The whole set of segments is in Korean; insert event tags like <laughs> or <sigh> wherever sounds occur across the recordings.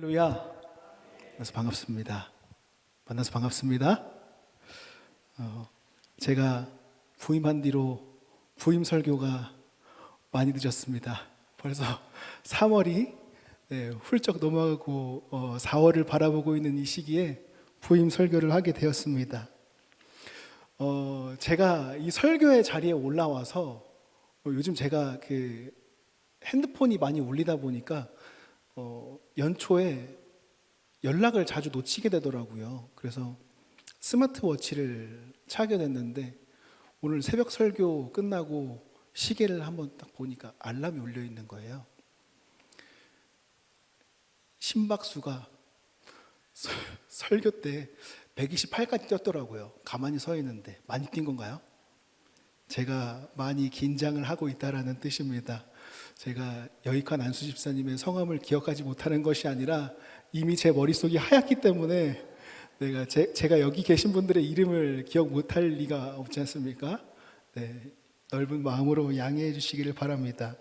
할렐루야. 만나서 반갑습니다. 만나서 반갑습니다. 어, 제가 부임한 뒤로 부임 설교가 많이 늦었습니다. 벌써 <laughs> 3월이 네, 훌쩍 넘어가고 어, 4월을 바라보고 있는 이 시기에 부임 설교를 하게 되었습니다. 어, 제가 이 설교의 자리에 올라와서 어, 요즘 제가 그 핸드폰이 많이 울리다 보니까 어, 연초에 연락을 자주 놓치게 되더라고요. 그래서 스마트워치를 차게 됐는데 오늘 새벽 설교 끝나고 시계를 한번 딱 보니까 알람이 울려 있는 거예요. 심박수가 설, 설교 때 128까지 뛰었더라고요. 가만히 서 있는데 많이 뛴 건가요? 제가 많이 긴장을 하고 있다라는 뜻입니다. 제가 여익환 안수 집사님의 성함을 기억하지 못하는 것이 아니라 이미 제 머릿속이 하얗기 때문에 내가 제, 제가 여기 계신 분들의 이름을 기억 못할 리가 없지 않습니까? 네, 넓은 마음으로 양해해 주시기를 바랍니다.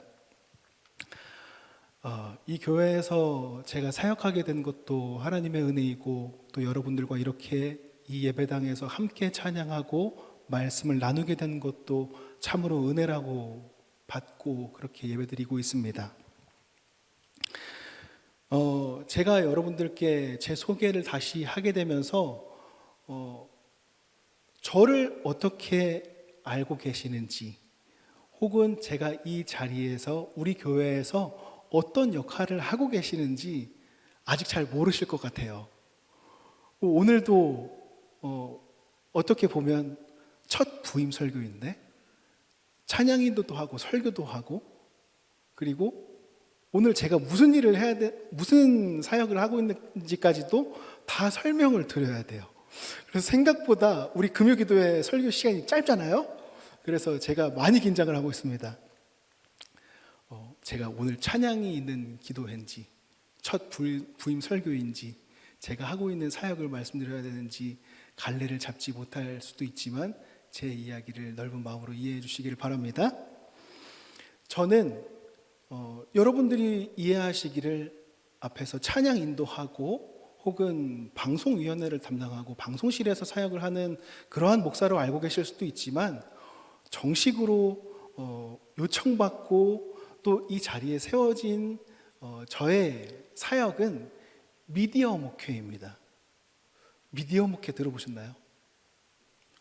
어, 이 교회에서 제가 사역하게 된 것도 하나님의 은혜이고 또 여러분들과 이렇게 이 예배당에서 함께 찬양하고 말씀을 나누게 된 것도 참으로 은혜라고 받고 그렇게 예배드리고 있습니다. 어, 제가 여러분들께 제 소개를 다시 하게 되면서 어, 저를 어떻게 알고 계시는지 혹은 제가 이 자리에서 우리 교회에서 어떤 역할을 하고 계시는지 아직 잘 모르실 것 같아요. 오늘도 어, 어떻게 보면 첫 부임 설교인데 찬양 인도도 하고 설교도 하고 그리고 오늘 제가 무슨 일을 해야 돼 무슨 사역을 하고 있는지까지도 다 설명을 드려야 돼요. 그래서 생각보다 우리 금요 기도회 설교 시간이 짧잖아요. 그래서 제가 많이 긴장을 하고 있습니다. 어, 제가 오늘 찬양이 있는 기도회인지 첫 부임 설교인지 제가 하고 있는 사역을 말씀드려야 되는지 갈래를 잡지 못할 수도 있지만 제 이야기를 넓은 마음으로 이해해 주시기를 바랍니다. 저는 어, 여러분들이 이해하시기를 앞에서 찬양 인도하고 혹은 방송위원회를 담당하고 방송실에서 사역을 하는 그러한 목사로 알고 계실 수도 있지만 정식으로 어, 요청받고 또 이 자리에 세워진 어, 저의 사역은 미디어 목회입니다. 미디어 목회 들어보셨나요?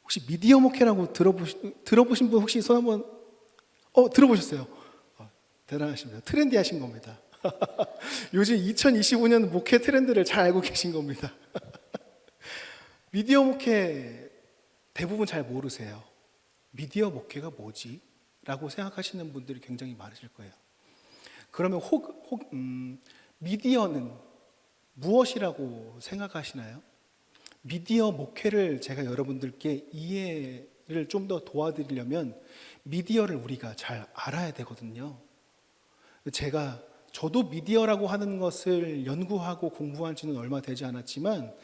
혹시 미디어 목회라고 들어보신, 들어보신 분 혹시 손 한번 어 들어보셨어요? 어, 대단하십니다. 트렌디하신 겁니다. <laughs> 요즘 2025년 목회 트렌드를 잘 알고 계신 겁니다. <laughs> 미디어 목회 대부분 잘 모르세요. 미디어 목회가 뭐지? 라고 생각하시는 분들이 굉장히 많으실 거예요. 그러면 혹, 혹 음, 미디어는 무엇이라고 생각하시나요? 미디어 목회를 제가 여러분들께 이해를 좀 더 도와드리려면 미디어를 우리가 잘 알아야 되거든요. 제가 저도 미디어라고 하는 것을 연구하고 공부한 지는 얼마 되지 않았지만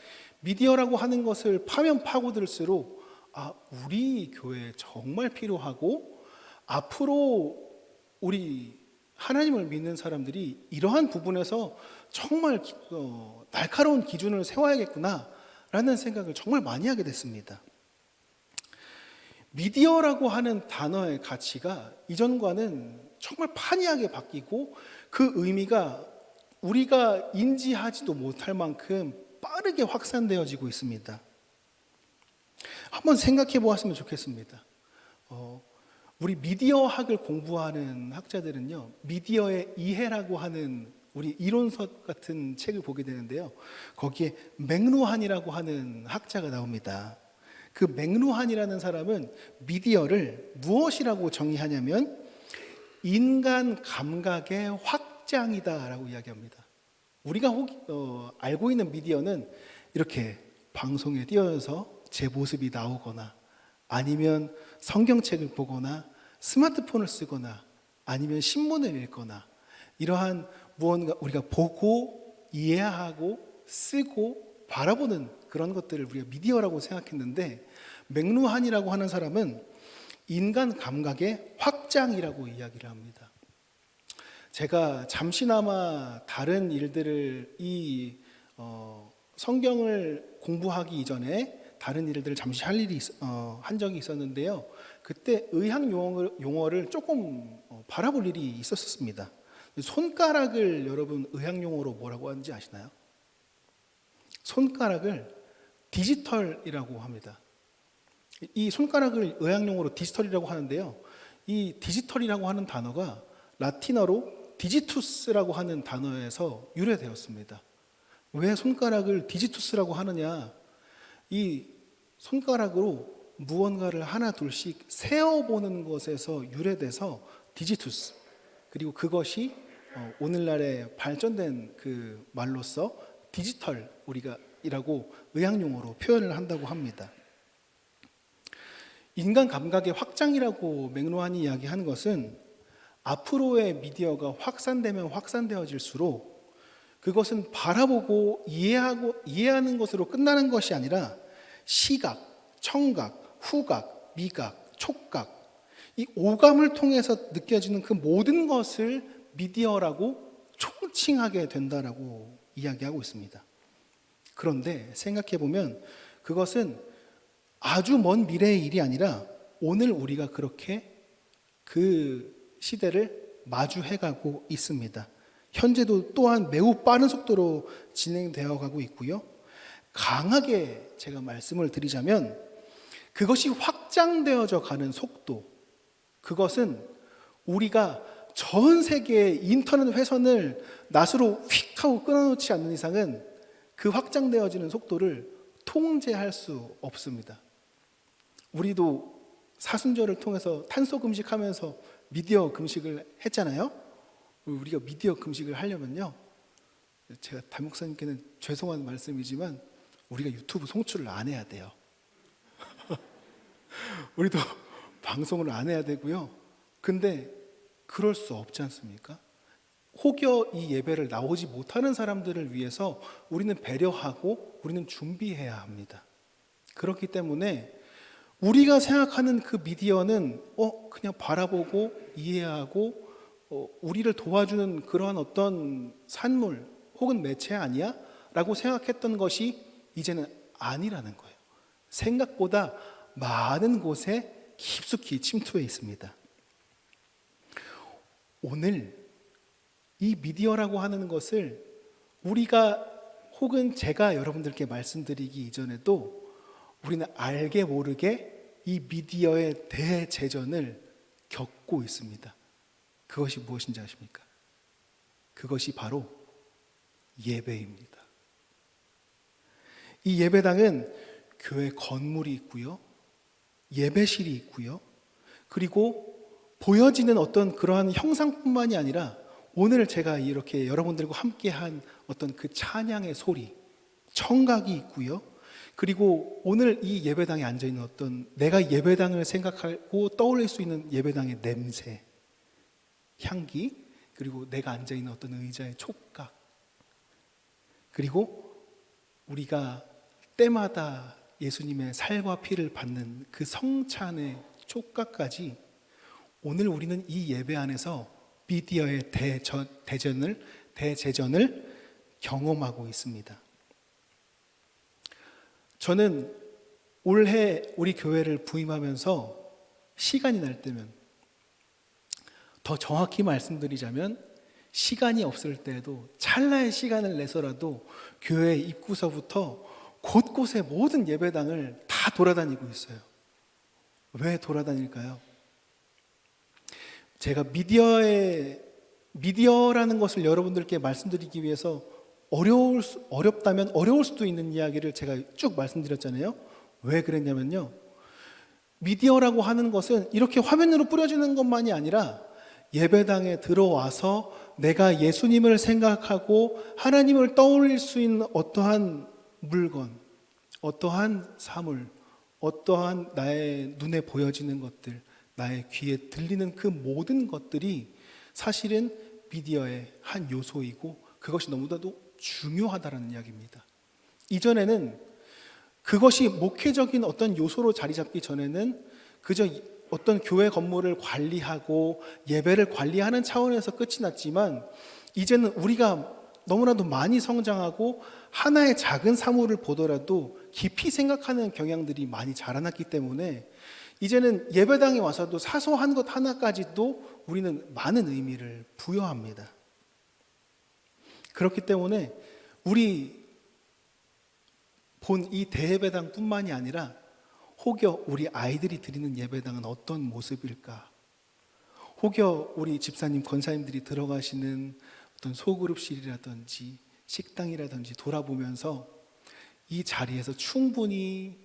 미디어라고 하는 것을 파면 파고들수록 아, 우리 교회에 정말 필요하고 앞으로 우리 하나님을 믿는 사람들이 이러한 부분에서 정말 어, 날카로운 기준을 세워야겠구나 라는 생각을 정말 많이 하게 됐습니다. 미디어라고 하는 단어의 가치가 이전과는 정말 판이하게 바뀌고 그 의미가 우리가 인지하지도 못할 만큼 빠르게 확산되어지고 있습니다. 한번 생각해 보았으면 좋겠습니다. 어, 우리 미디어학을 공부하는 학자들은요, 미디어의 이해라고 하는 우리 이론서 같은 책을 보게 되는데요. 거기에 맥루한이라고 하는 학자가 나옵니다. 그 맥루한이라는 사람은 미디어를 무엇이라고 정의하냐면 인간 감각의 확장이다라고 이야기합니다. 우리가 혹, 어, 알고 있는 미디어는 이렇게 방송에 띄어서 제 모습이 나오거나 아니면 성경책을 보거나 스마트폰을 쓰거나 아니면 신문을 읽거나 이러한 무언가 우리가 보고 이해하고 쓰고 바라보는 그런 것들을 우리가 미디어라고 생각했는데 맥루한이라고 하는 사람은 인간 감각의 확장이라고 이야기를 합니다. 제가 잠시나마 다른 일들을 이 어, 성경을 공부하기 이전에 다른 일들을 잠시 할 일이 있- 어, 한 적이 있었는데요. 그때 의학 용어를, 용어를 조금 어, 바라볼 일이 있었습니다. 손가락을 여러분 의학 용어로 뭐라고 하는지 아시나요? 손가락을 디지털이라고 합니다. 이 손가락을 의학 용어로 디지털이라고 하는데요. 이 디지털이라고 하는 단어가 라틴어로 디지투스라고 하는 단어에서 유래되었습니다. 왜 손가락을 디지투스라고 하느냐? 이 손가락으로 무언가를 하나 둘씩 세어보는 것에서 유래돼서 디지투스 그리고 그것이 어, 오늘날의 발전된 그 말로서 디지털 우리가 이라고 의학용어로 표현을 한다고 합니다. 인간 감각의 확장이라고 맥로한이 이야기하는 것은 앞으로의 미디어가 확산되면 확산되어질수록 그것은 바라보고 이해하고 이해하는 것으로 끝나는 것이 아니라 시각, 청각, 후각, 미각, 촉각 이 오감을 통해서 느껴지는 그 모든 것을 미디어라고 총칭하게 된다라고 이야기하고 있습니다. 그런데 생각해 보면 그것은 아주 먼 미래의 일이 아니라 오늘 우리가 그렇게 그 시대를 마주해 가고 있습니다. 현재도 또한 매우 빠른 속도로 진행되어 가고 있고요. 강하게 제가 말씀을 드리자면 그것이 확장되어져 가는 속도, 그것은 우리가 전 세계의 인터넷 회선을 낫으로 휙 하고 끊어놓지 않는 이상은 그 확장되어지는 속도를 통제할 수 없습니다. 우리도 사순절을 통해서 탄소 금식하면서 미디어 금식을 했잖아요. 우리가 미디어 금식을 하려면요. 제가 담 목사님께는 죄송한 말씀이지만 우리가 유튜브 송출을 안 해야 돼요. <laughs> 우리도 방송을 안 해야 되고요. 근데 그럴 수 없지 않습니까? 혹여 이 예배를 나오지 못하는 사람들을 위해서 우리는 배려하고 우리는 준비해야 합니다. 그렇기 때문에 우리가 생각하는 그 미디어는 어 그냥 바라보고 이해하고 어, 우리를 도와주는 그러한 어떤 산물 혹은 매체 아니야? 라고 생각했던 것이 이제는 아니라는 거예요. 생각보다 많은 곳에 깊숙이 침투해 있습니다. 오늘 이 미디어라고 하는 것을 우리가 혹은 제가 여러분들께 말씀드리기 이전에도 우리는 알게 모르게 이 미디어의 대제전을 겪고 있습니다. 그것이 무엇인지 아십니까? 그것이 바로 예배입니다. 이 예배당은 교회 건물이 있고요. 예배실이 있고요. 그리고 보여지는 어떤 그러한 형상뿐만이 아니라 오늘 제가 이렇게 여러분들과 함께한 어떤 그 찬양의 소리, 청각이 있고요. 그리고 오늘 이 예배당에 앉아 있는 어떤 내가 예배당을 생각하고 떠올릴 수 있는 예배당의 냄새, 향기, 그리고 내가 앉아 있는 어떤 의자의 촉각, 그리고 우리가 때마다 예수님의 살과 피를 받는 그 성찬의 촉각까지 오늘 우리는 이 예배 안에서 미디어의 대전, 대전을 대제전을 경험하고 있습니다. 저는 올해 우리 교회를 부임하면서 시간이 날 때면 더 정확히 말씀드리자면 시간이 없을 때에도 찰나의 시간을 내서라도 교회 입구서부터 곳곳에 모든 예배당을 다 돌아다니고 있어요. 왜 돌아다닐까요? 제가 미디어의 미디어라는 것을 여러분들께 말씀드리기 위해서 어려울 수, 어렵다면 어려울 수도 있는 이야기를 제가 쭉 말씀드렸잖아요. 왜 그랬냐면요. 미디어라고 하는 것은 이렇게 화면으로 뿌려지는 것만이 아니라 예배당에 들어와서 내가 예수님을 생각하고 하나님을 떠올릴 수 있는 어떠한 물건, 어떠한 사물, 어떠한 나의 눈에 보여지는 것들, 나의 귀에 들리는 그 모든 것들이 사실은 미디어의 한 요소이고 그것이 너무나도 중요하다는 이야기입니다. 이전에는 그것이 목회적인 어떤 요소로 자리 잡기 전에는 그저 어떤 교회 건물을 관리하고 예배를 관리하는 차원에서 끝이 났지만 이제는 우리가 너무나도 많이 성장하고 하나의 작은 사물을 보더라도 깊이 생각하는 경향들이 많이 자라났기 때문에 이제는 예배당에 와서도 사소한 것 하나까지도 우리는 많은 의미를 부여합니다. 그렇기 때문에 우리 본 이 대예배당뿐만이 아니라 혹여 우리 아이들이 드리는 예배당은 어떤 모습일까? 혹여 우리 집사님, 권사님들이 들어가시는 어떤 소그룹실이라든지 식당이라든지 돌아보면서 이 자리에서 충분히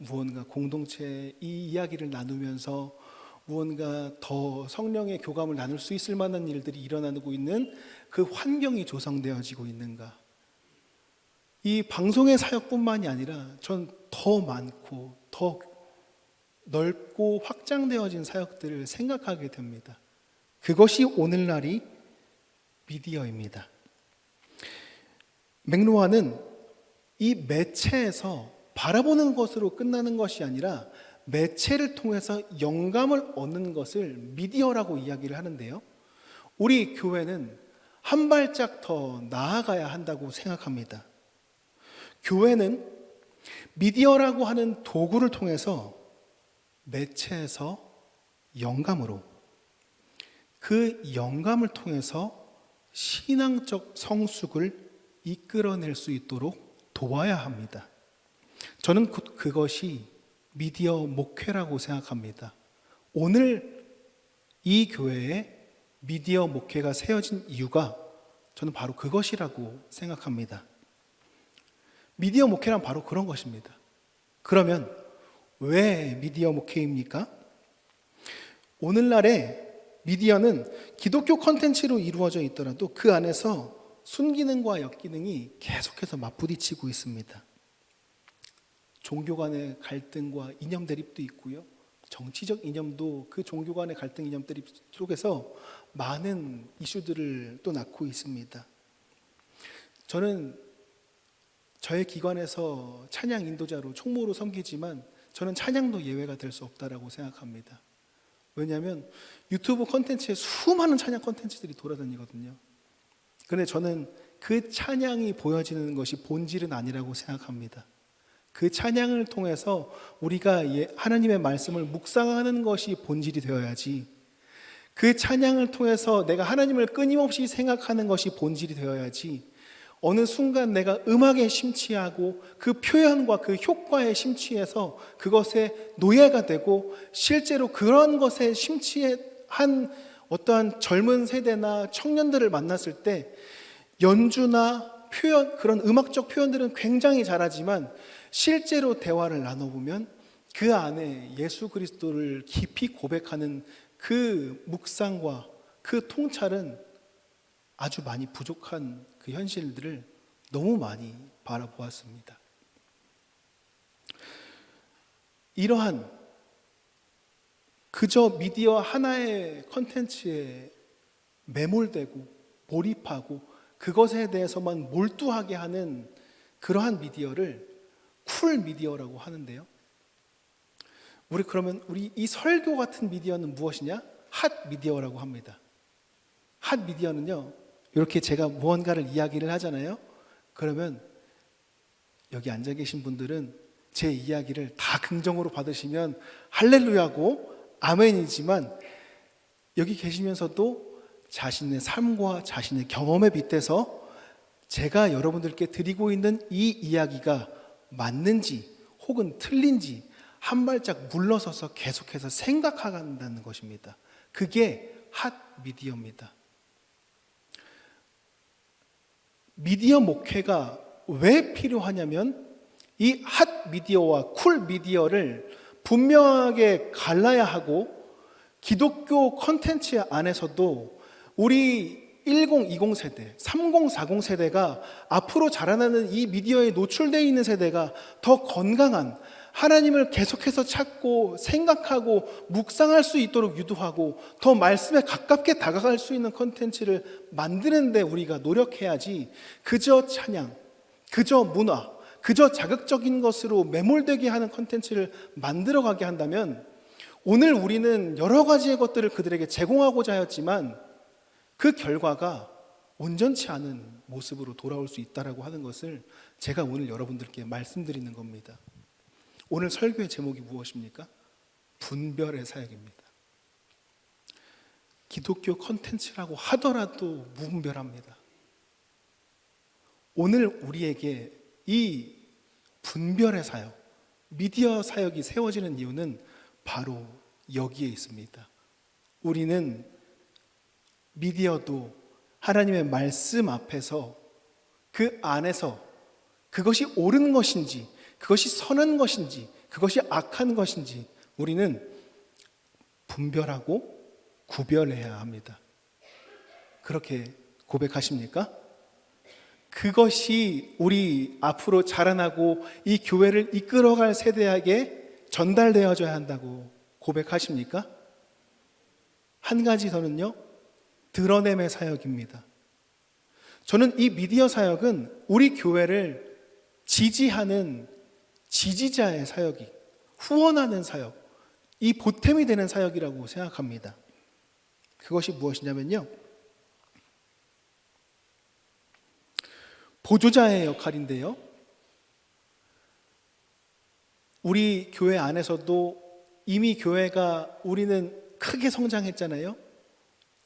무언가 공동체 이 이야기를 나누면서 무언가 더 성령의 교감을 나눌 수 있을 만한 일들이 일어나고 있는 그 환경이 조성되어지고 있는가? 이 방송의 사역뿐만이 아니라 전 더 많고 더 넓고 확장되어진 사역들을 생각하게 됩니다. 그것이 오늘날이 미디어입니다. 맥로아는 이 매체에서 바라보는 것으로 끝나는 것이 아니라 매체를 통해서 영감을 얻는 것을 미디어라고 이야기를 하는데요. 우리 교회는 한 발짝 더 나아가야 한다고 생각합니다. 교회는 미디어라고 하는 도구를 통해서 매체에서 영감으로 그 영감을 통해서 신앙적 성숙을 이끌어낼 수 있도록 도와야 합니다. 저는 곧 그것이 미디어 목회라고 생각합니다. 오늘 이 교회에 미디어 목회가 세워진 이유가 저는 바로 그것이라고 생각합니다. 미디어 목회란 바로 그런 것입니다. 그러면 왜 미디어 목회입니까? 오늘날의 미디어는 기독교 컨텐츠로 이루어져 있더라도 그 안에서 순기능과 역기능이 계속해서 맞부딪히고 있습니다. 종교 간의 갈등과 이념 대립도 있고요. 정치적 이념도 그 종교 간의 갈등 이념 대립 속에서 많은 이슈들을 또 낳고 있습니다. 저는 저의 기관에서 찬양 인도자로 총무로 섬기지만 저는 찬양도 예외가 될 수 없다라고 생각합니다. 왜냐하면 유튜브 컨텐츠에 수많은 찬양 컨텐츠들이 돌아다니거든요. 그런데 저는 그 찬양이 보여지는 것이 본질은 아니라고 생각합니다. 그 찬양을 통해서 우리가 예, 하나님의 말씀을 묵상하는 것이 본질이 되어야지 그 찬양을 통해서 내가 하나님을 끊임없이 생각하는 것이 본질이 되어야지 어느 순간 내가 음악에 심취하고 그 표현과 그 효과에 심취해서 그것에 노예가 되고 실제로 그런 것에 심취한 어떠한 젊은 세대나 청년들을 만났을 때 연주나 표현, 그런 음악적 표현들은 굉장히 잘하지만 실제로 대화를 나눠보면 그 안에 예수 그리스도를 깊이 고백하는 그 묵상과 그 통찰은 아주 많이 부족한 그 현실들을 너무 많이 바라보았습니다. 이러한 그저 미디어 하나의 컨텐츠에 매몰되고 몰입하고 그것에 대해서만 몰두하게 하는 그러한 미디어를 쿨 미디어라고 하는데요. 우리 그러면 우리 이 설교 같은 미디어는 무엇이냐? 핫 미디어라고 합니다. 핫 미디어는요. 이렇게 제가 무언가를 이야기를 하잖아요. 그러면 여기 앉아 계신 분들은 제 이야기를 다 긍정으로 받으시면 할렐루야고 아멘이지만 여기 계시면서도 자신의 삶과 자신의 경험에 빗대서 제가 여러분들께 드리고 있는 이 이야기가 맞는지 혹은 틀린지 한 발짝 물러서서 계속해서 생각한다는 것입니다. 그게 핫 미디어입니다. 미디어 목회가 왜 필요하냐면 이 핫 미디어와 쿨 미디어를 분명하게 갈라야 하고 기독교 컨텐츠 안에서도 우리 1020 세대, 3040 세대가 앞으로 자라나는 이 미디어에 노출되어 있는 세대가 더 건강한 하나님을 계속해서 찾고 생각하고 묵상할 수 있도록 유도하고 더 말씀에 가깝게 다가갈 수 있는 컨텐츠를 만드는데 우리가 노력해야지 그저 찬양, 그저 문화, 그저 자극적인 것으로 매몰되게 하는 컨텐츠를 만들어가게 한다면 오늘 우리는 여러 가지의 것들을 그들에게 제공하고자 하였지만 그 결과가 온전치 않은 모습으로 돌아올 수 있다라고 하는 것을 제가 오늘 여러분들께 말씀드리는 겁니다. 오늘 설교의 제목이 무엇입니까? 분별의 사역입니다. 기독교 컨텐츠라고 하더라도 무분별합니다. 오늘 우리에게 이 분별의 사역, 미디어 사역이 세워지는 이유는 바로 여기에 있습니다. 우리는 미디어도 하나님의 말씀 앞에서 그 안에서 그것이 옳은 것인지, 그것이 선한 것인지, 그것이 악한 것인지 우리는 분별하고 구별해야 합니다. 그렇게 고백하십니까? 그것이 우리 앞으로 자라나고 이 교회를 이끌어갈 세대에게 전달되어져야 한다고 고백하십니까? 한 가지 더는요, 드러냄의 사역입니다. 저는 이 미디어 사역은 우리 교회를 지지하는 지지자의 사역이, 후원하는 사역, 이 보탬이 되는 사역이라고 생각합니다. 그것이 무엇이냐면요. 보조자의 역할인데요. 우리 교회 안에서도 이미 교회가 우리는 크게 성장했잖아요.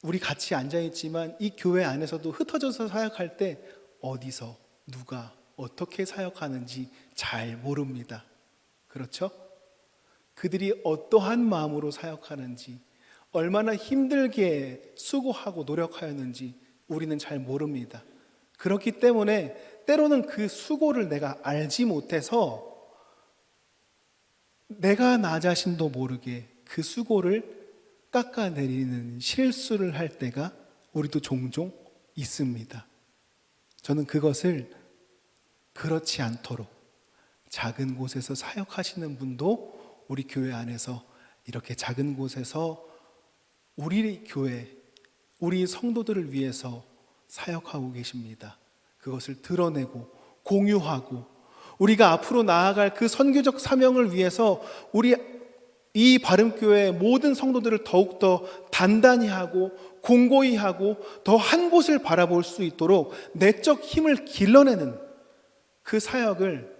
우리 같이 앉아 있지만 이 교회 안에서도 흩어져서 사역할 때 어디서 누가 어떻게 사역하는지 잘 모릅니다. 그렇죠? 그들이 어떠한 마음으로 사역하는지 얼마나 힘들게 수고하고 노력하였는지 우리는 잘 모릅니다. 그렇기 때문에 때로는 그 수고를 내가 알지 못해서 내가 나 자신도 모르게 그 수고를 깎아내리는 실수를 할 때가 우리도 종종 있습니다. 저는 그것을 그렇지 않도록 작은 곳에서 사역하시는 분도 우리 교회 안에서 이렇게 작은 곳에서 우리 교회, 우리 성도들을 위해서 사역하고 계십니다. 그것을 드러내고 공유하고 우리가 앞으로 나아갈 그 선교적 사명을 위해서 우리 이 바름교회 모든 성도들을 더욱더 단단히 하고 공고히 하고 더 한 곳을 바라볼 수 있도록 내적 힘을 길러내는 그 사역을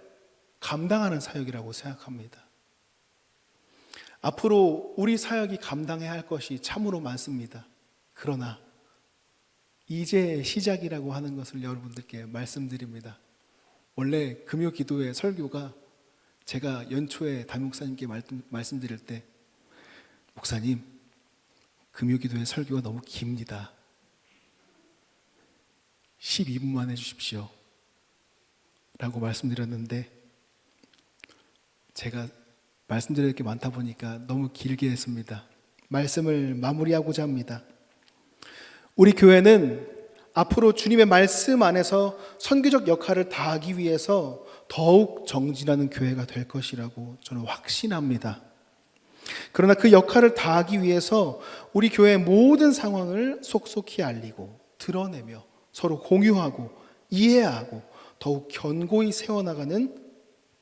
감당하는 사역이라고 생각합니다. 앞으로 우리 사역이 감당해야 할 것이 참으로 많습니다. 그러나 이제 시작이라고 하는 것을 여러분들께 말씀드립니다. 원래 금요 기도의 설교가 제가 연초에 담임 목사님께 말씀, 드릴때 목사님 금요 기도의 설교가 너무 깁니다. 12분만 해주십시오. 라고 말씀드렸는데 제가 말씀드릴 게 많다 보니까 너무 길게 했습니다. 말씀을 마무리하고자 합니다. 우리 교회는 앞으로 주님의 말씀 안에서 선교적 역할을 다하기 위해서 더욱 정진하는 교회가 될 것이라고 저는 확신합니다. 그러나 그 역할을 다하기 위해서 우리 교회의 모든 상황을 속속히 알리고 드러내며 서로 공유하고 이해하고 더욱 견고히 세워나가는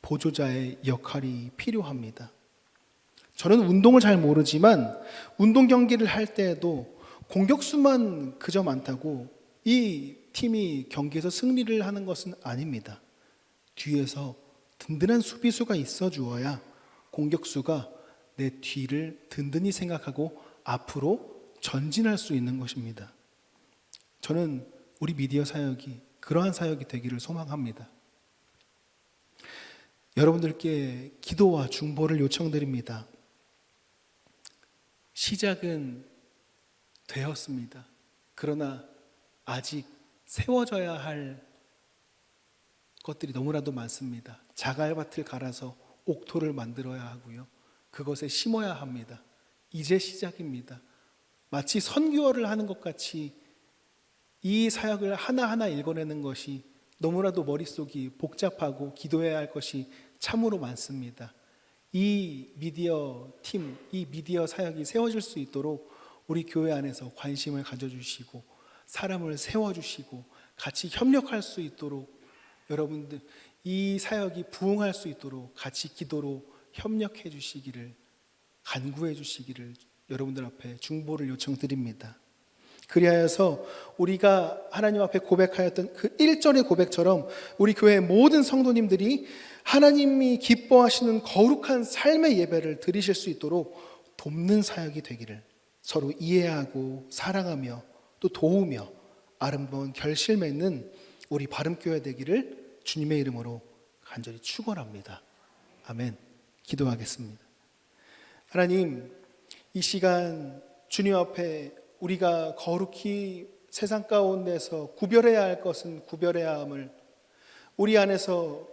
보조자의 역할이 필요합니다. 저는 운동을 잘 모르지만 운동 경기를 할 때에도 공격수만 그저 많다고 이 팀이 경기에서 승리를 하는 것은 아닙니다. 뒤에서 든든한 수비수가 있어 주어야 공격수가 내 뒤를 든든히 생각하고 앞으로 전진할 수 있는 것입니다. 저는 우리 미디어 사역이 그러한 사역이 되기를 소망합니다. 여러분들께 기도와 중보를 요청드립니다. 시작은 되었습니다. 그러나 아직 세워져야 할 것들이 너무나도 많습니다. 자갈밭을 갈아서 옥토를 만들어야 하고요. 그것에 심어야 합니다. 이제 시작입니다. 마치 선교를 하는 것 같이 이 사역을 하나하나 읽어내는 것이 너무나도 머릿속이 복잡하고 기도해야 할 것이 참으로 많습니다. 이 미디어 팀, 이 미디어 사역이 세워질 수 있도록 우리 교회 안에서 관심을 가져주시고 사람을 세워주시고 같이 협력할 수 있도록 여러분들 이 사역이 부흥할 수 있도록 같이 기도로 협력해 주시기를 간구해 주시기를 여러분들 앞에 중보를 요청드립니다. 그리하여서 우리가 하나님 앞에 고백하였던 그 1절의 고백처럼 우리 교회 모든 성도님들이 하나님이 기뻐하시는 거룩한 삶의 예배를 드리실 수 있도록 돕는 사역이 되기를 서로 이해하고 사랑하며 또 도우며 아름다운 결실 맺는 우리 바름교회 되기를 주님의 이름으로 간절히 축원합니다. 아멘. 기도하겠습니다. 하나님, 이 시간 주님 앞에 우리가 거룩히 세상 가운데서 구별해야 할 것은 구별해야 함을 우리 안에서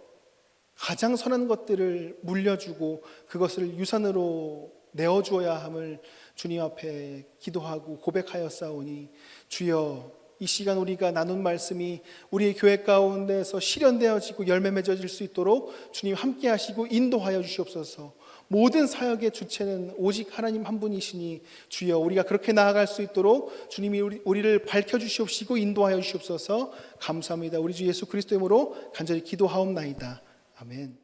가장 선한 것들을 물려주고 그것을 유산으로 내어주어야 함을 주님 앞에 기도하고 고백하여 싸우니 주여 이 시간 우리가 나눈 말씀이 우리의 교회 가운데서 실현되어지고 열매 맺어질 수 있도록 주님 함께 하시고 인도하여 주시옵소서. 모든 사역의 주체는 오직 하나님 한 분이시니 주여 우리가 그렇게 나아갈 수 있도록 주님이 우리, 우리를 밝혀 주시옵시고 인도하여 주시옵소서. 감사합니다. 우리 주 예수 그리스도 이름으로 간절히 기도하옵나이다. 아멘